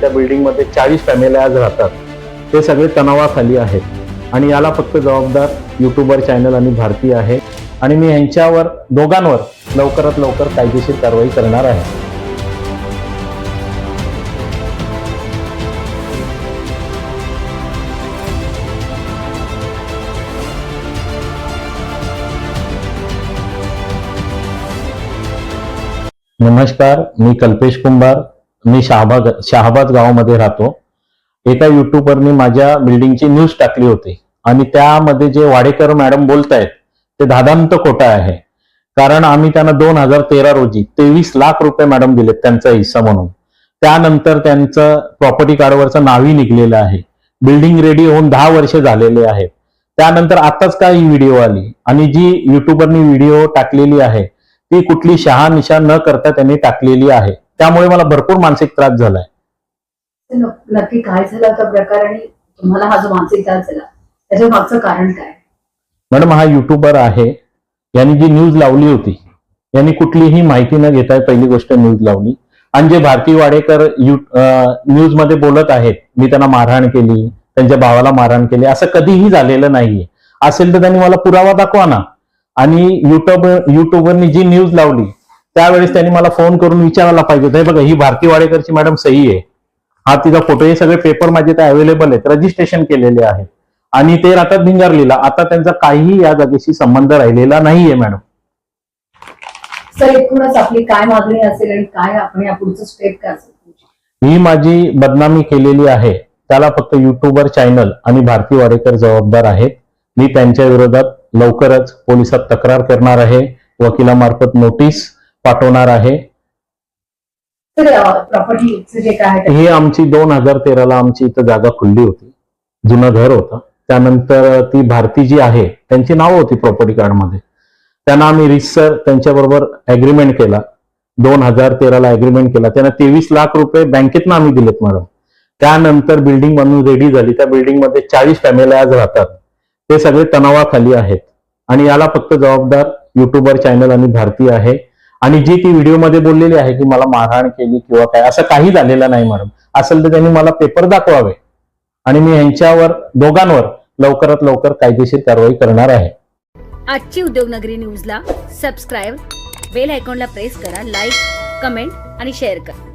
त्या बिल्डिंगमध्ये चाळीस फॅमिली आज राहतात. ते सगळे तणावाखाली आहेत. आणि याला फक्त जबाबदार युट्यूबर चॅनल आणि भारती आहे. आणि मी यांच्यावर दोघांवर लवकरात लवकर कायदेशीर कारवाई करणार आहे. नमस्कार मी कल्पेश कुंभार. मी शहाबाग शहाबाद गावामध्ये राहतो. एका युट्यूबरनी माझ्या बिल्डिंगची न्यूज टाकली होती. आणि त्यामध्ये जे वाडेकर मॅडम बोलतायत ते दादांत खोटा आहे. कारण आम्ही त्यांना दोन हजार तेरा रोजी तेवीस लाख रुपये मॅडम दिलेत त्यांचा हिस्सा म्हणून. त्यानंतर त्यांचं प्रॉपर्टी कार्डवरचं नावही निघलेलं आहे. बिल्डिंग रेडी होऊन दहा वर्ष झालेले आहेत. त्यानंतर आताच काय ही व्हिडिओ आली? आणि जी युट्यूबरनी व्हिडिओ टाकलेली आहे ती कुठली शहानिशा न करता त्यांनी टाकलेली आहे. त्यामुळे मला भरपूर मानसिक त्रास झालाय. नक्की काय झाला होता प्रकार आणि तुम्हाला हा जो मानसिक त्रास झाला त्याच्या मागचं कारण काय? मॅडम हा युट्यूबर आहे. यांनी जी न्यूज लावली होती यांनी कुठलीही माहिती न घेता पहिली गोष्ट न्यूज लावली. आणि जे भारती वाडेकर न्यूजमध्ये बोलत आहेत मी त्यांना मारहाण केली त्यांच्या भावाला मारहाण केली असं कधीही झालेलं नाहीये. असेल तर त्यांनी मला पुरावा दाखवा ना. आणि युट्यूब युट्यूबरनी जी न्यूज लावली त्यावेळेस त्यांनी मला फोन करून विचारायला पाहिजे होतं, हे बघा ही भारती वाडेकरची मॅडम सही आहे. हा तिचा फोटो हे सगळे पेपर माझे ते अवेलेबल आहेत. रजिस्ट्रेशन केलेले आहेत आणि ते राहतात भिंगारलीला. आता त्यांचा काहीही या जागेशी संबंध राहिलेला नाहीये मॅडम सर एकूणच आपली काय मागणी असेल आणि काय आपण पुढचं स्टेप काय असेल तुमची? ही माझी बदनामी केलेली आहे. त्याला फक्त युट्यूबर चॅनल आणि भारती वाडेकर जबाबदार आहेत. मी त्यांच्या विरोधात लवकरच पोलिसात तक्रार करणार आहे. वकिलामार्फत नोटीस पाठवणार आहे. ते- ही आमची दोन हजार तेराला आमची इथं जागा खुलली होती. जुनं घर होतं. त्यानंतर ती भारती जी आहे त्यांची नावं होती प्रॉपर्टी कार्डमध्ये त्यांना आम्ही रिसर त्यांच्याबरोबर अग्रीमेंट केला. दोन हजार तेराला अग्रीमेंट केला. त्यांना तेवीस लाख रुपये बँकेतनं आम्ही दिलेत मॅडम. त्यानंतर बिल्डिंग बनवून रेडी झाली. त्या बिल्डिंगमध्ये चाळीस फॅमिली आज राहतात. ते सगळे तणावाखाली आहेत. आणि याला फक्त जबाबदार युट्यूबर चॅनल आणि भारती आहे. आणि जी ती व्हिडिओमध्ये बोललेली आहे की मला मारहाण केली किंवा काय असं काही झालेलं नाही मॅडम. असेल तर त्यांनी मला पेपर दाखवावे. आणि मी यांच्यावर दोघांवर लवकरात लवकर कायदेशीर कारवाई करणार आहे. आजची उद्योगनगरी न्यूजला सबस्क्राईब बेल आयकॉनला प्रेस करा लाईक कमेंट आणि शेअर करा.